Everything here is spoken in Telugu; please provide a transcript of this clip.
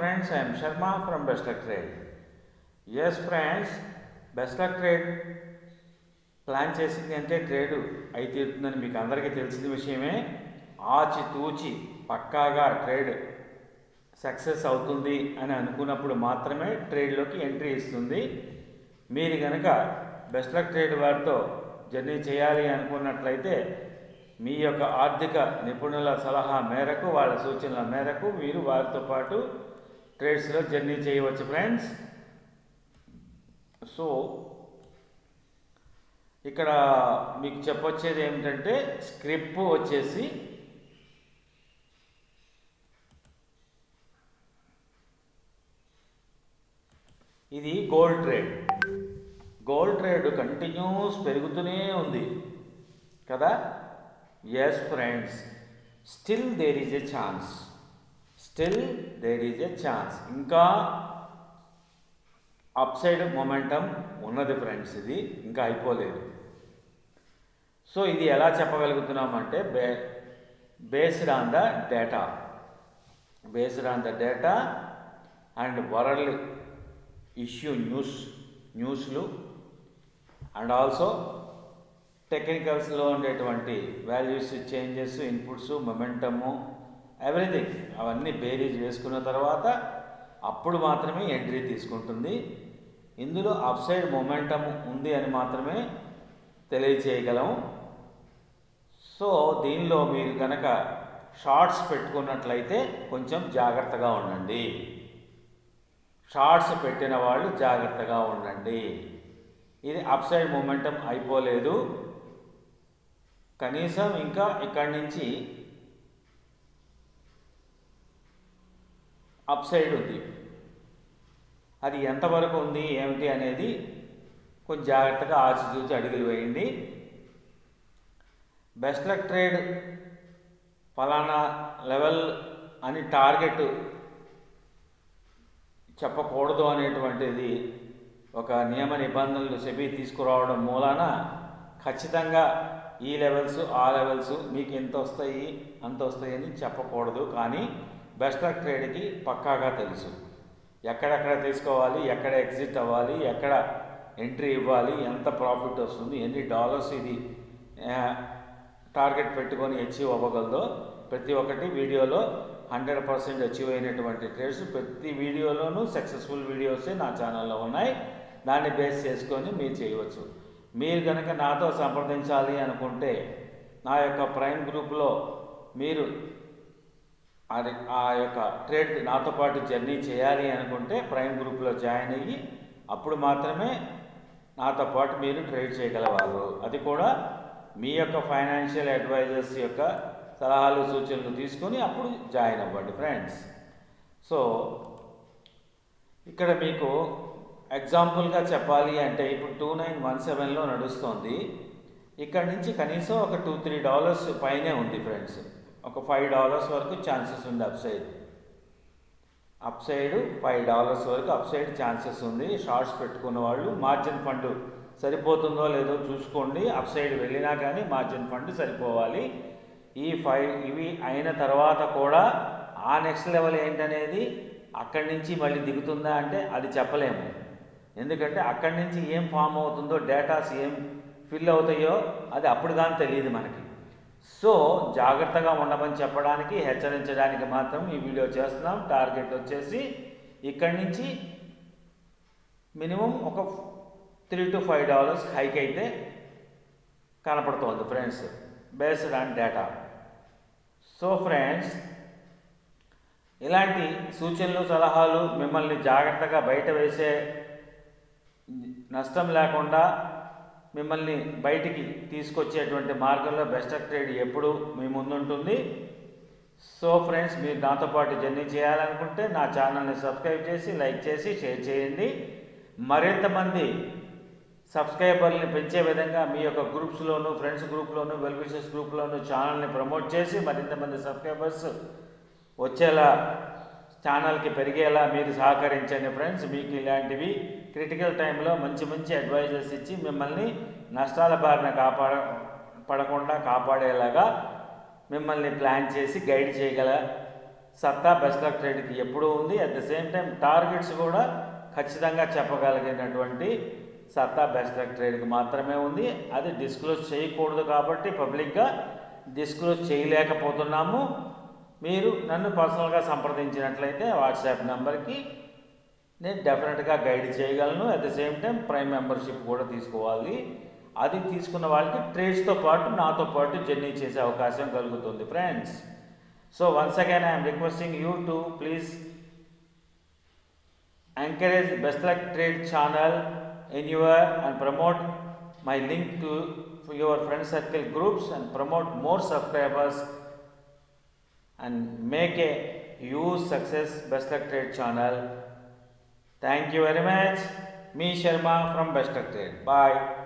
friends, I am Sharma from Best Luck Trade. Yes friends, Best Luck Trade plan చేసింది అంటే ట్రేడు అయి తీరుతుందని మీకు అందరికీ తెలిసిన విషయమే ఆచి తూచి పక్కాగా ట్రేడ్ సక్సెస్ అవుతుంది అని అనుకున్నప్పుడు మాత్రమే ట్రేడ్లోకి ఎంట్రీ ఇస్తుంది మీరు కనుక బెస్ట్ లక్ ట్రేడ్ వారితో జర్నీ చేయాలి అనుకున్నట్లయితే మీ యొక్క ఆర్థిక నిపుణుల సలహా మేరకు వాళ్ళ సూచనల మేరకు మీరు వారితో పాటు ట్రేడ్స్లో జర్నీ చేయవచ్చు ఫ్రెండ్స్ సో ఇక్కడ మీకు చెప్పొచ్చేది ఏమిటంటే స్క్రిప్ట్ వచ్చేసి ఇది gold trade gold trade continues పెరుగుతూనే ఉంది కదా? Yes friends still there is a chance still there is a chance ఇంకా అప్ సైడ్ మొమెంటం ఉన్నది ఫ్రెండ్స్ ఇది. ఇంకా అయిపోలేదు. సో ఇది ఎలా చెప్పగలుగుతున్నామంటే బే based on the data based on the data and world issue news న్యూస్లు అండ్ ఆల్సో టెక్నికల్స్లో ఉండేటువంటి values changes inputs momentum everything అవన్నీ బేరీజ్ వేసుకున్న తర్వాత అప్పుడు మాత్రమే ఎంట్రీ తీసుకుంటుంది. ఇందులో అప్ సైడ్ మొమెంటం ఉంది అని మాత్రమే తెలియచేయగలము. సో దీనిలో మీరు కనుక షార్ట్స్ పెట్టుకున్నట్లయితే కొంచెం జాగ్రత్తగా ఉండండి. షార్ట్స్ పెట్టిన వాళ్ళు జాగ్రత్తగా ఉండండి. ఇది అప్ సైడ్ మూమెంటం అయిపోలేదు. కనీసం ఇంకా ఇక్కడి నుంచి అప్ సైడ్ ఉంది. అది ఎంతవరకు ఉంది ఏమిటి అనేది కొంచెం జాగ్రత్తగా ఆచితూచి అడుగులు వేయండి. బెస్ట్ లక్ ట్రేడ్ ఫలానా లెవెల్ అని టార్గెట్ చెప్పకూడదు అనేటువంటిది ఒక నియమ నిబంధనలు సెబీ తీసుకురావడం మూలాన ఖచ్చితంగా ఈ లెవెల్స్ ఆ లెవెల్స్ మీకు ఎంత వస్తాయి అంత వస్తాయి అని చెప్పకూడదు. కానీ బెస్ట్ ఆఫ్ ట్రేడ్కి పక్కాగా తెలుసు. ఎక్కడెక్కడ తీసుకోవాలి ఎక్కడ ఎగ్జిట్ అవ్వాలి ఎక్కడ ఎంట్రీ ఇవ్వాలి ఎంత ప్రాఫిట్ వస్తుంది ఎన్ని డాలర్స్ ఇది టార్గెట్ పెట్టుకొని అచీవ్ అవ్వగలదో ప్రతి ఒక్కటి వీడియోలో హండ్రెడ్ పర్సెంట్ అచీవ్ అయినటువంటి ట్రేడ్స్ ప్రతి వీడియోలోనూ సక్సెస్ఫుల్ వీడియోసే నా ఛానల్లో ఉన్నాయి. దాన్ని బేస్ చేసుకొని మీరు చేయవచ్చు. మీరు కనుక నాతో సంప్రదించాలి అనుకుంటే నా యొక్క ప్రైమ్ గ్రూప్లో మీరు అది ఆ యొక్క ట్రేడ్ నాతో పాటు జర్నీ చేయాలి అనుకుంటే ప్రైమ్ గ్రూప్లో జాయిన్ అయ్యి అప్పుడు మాత్రమే నాతో పాటు మీరు ట్రేడ్ చేయగలవారు. అది కూడా మీ యొక్క ఫైనాన్షియల్ అడ్వైజర్స్ యొక్క సలహాలు సూచనలు తీసుకొని అప్పుడు జాయిన్ అవ్వండి ఫ్రెండ్స్. సో ఇక్కడ మీకు ఎగ్జాంపుల్గా చెప్పాలి అంటే ఇప్పుడు టూ నైన్ వన్ సెవెన్లో నడుస్తుంది. ఇక్కడ నుంచి కనీసం ఒక టూ త్రీ డాలర్స్ పైనే ఉంది ఫ్రెండ్స్. ఒక ఫైవ్ డాలర్స్ వరకు ఛాన్సెస్ ఉంది upside upside five dollars వరకు అప్ సైడ్ ఛాన్సెస్ ఉంది. షార్ట్స్ పెట్టుకున్న వాళ్ళు మార్జిన్ ఫండ్ సరిపోతుందో లేదో చూసుకోండి. అప్ సైడ్ వెళ్ళినా కానీ మార్జిన్ ఫండ్ సరిపోవాలి. ఈ ఫైవ్ ఇవి అయిన తర్వాత కూడా ఆ నెక్స్ట్ లెవెల్ ఏంటనేది అక్కడి నుంచి మళ్ళీ దిగుతుందా అంటే అది చెప్పలేము. ఎందుకంటే అక్కడి నుంచి ఏం ఫామ్ అవుతుందో డేటాస్ ఏం ఫిల్ అవుతాయో అది అప్పుడు కానీ తెలియదు మనకి. సో జాగ్రత్తగా ఉండమని చెప్పడానికి హెచ్చరించడానికి మాత్రం ఈ వీడియో చేస్తున్నాం. టార్గెట్ వచ్చేసి ఇక్కడి నుంచి మినిమం ఒక three to five dollars hike అయితే కనపడుతోంది friends. Based on data. So friends ఇలాంటి సూచనలు సలహాలు మిమ్మల్ని జాగ్రత్తగా బయట వేసే నష్టం లేకుండా మిమ్మల్ని బయటికి తీసుకొచ్చేటువంటి మార్గంలో బెస్ట్ ట్రేడ్ ఎప్పుడు మీ ముందుంటుంది. సో ఫ్రెండ్స్ మీరు నాతో పాటు జర్నీ చేయాలనుకుంటే నా ఛానల్ని సబ్స్క్రైబ్ చేసి లైక్ చేసి షేర్ చేయండి. మరింతమంది సబ్స్క్రైబర్ని పెంచే విధంగా మీ యొక్క గ్రూప్స్లోను ఫ్రెండ్స్ గ్రూప్లోను వెల్విషెస్ గ్రూప్లోను ఛానల్ని ప్రమోట్ చేసి మరింత మంది సబ్స్క్రైబర్స్ వచ్చేలా ఛానల్కి పెరిగేలా మీరు సహకరించండి ఫ్రెండ్స్. మీకు ఇలాంటివి క్రిటికల్ టైంలో మంచి మంచి అడ్వైజర్స్ ఇచ్చి మిమ్మల్ని నష్టాల బారిన కాపాడ పడకుండా కాపాడేలాగా మిమ్మల్ని ప్లాన్ చేసి గైడ్ చేయగల సత్తా బెస్ట్ లక్ ట్రేడ్కి ఎప్పుడూ ఉంది. At the same time targets కూడా ఖచ్చితంగా చెప్పగలిగినటువంటి సత్తా బెస్ట్ లక్ ట్రేడ్కి మాత్రమే ఉంది. అది డిస్క్లోజ్ చేయకూడదు కాబట్టి పబ్లిక్గా డిస్క్లోజ్ చేయలేకపోతున్నాము. మీరు నన్ను పర్సనల్గా సంప్రదించినట్లయితే వాట్సాప్ నెంబర్కి నేను డెఫినెట్గా గైడ్ చేయగలను. At the same time prime membership కూడా తీసుకోవాలి. అది తీసుకున్న వాళ్ళకి ట్రేడ్స్తో పాటు నాతో పాటు జర్నీ చేసే అవకాశం కలుగుతుంది friends so once again I'm requesting you to please encourage best luck trade channel in your and promote my link to your friend circle groups and promote more subscribers and make a huge success best luck trade channel. Thank you very much. Me sharma from best luck trade bye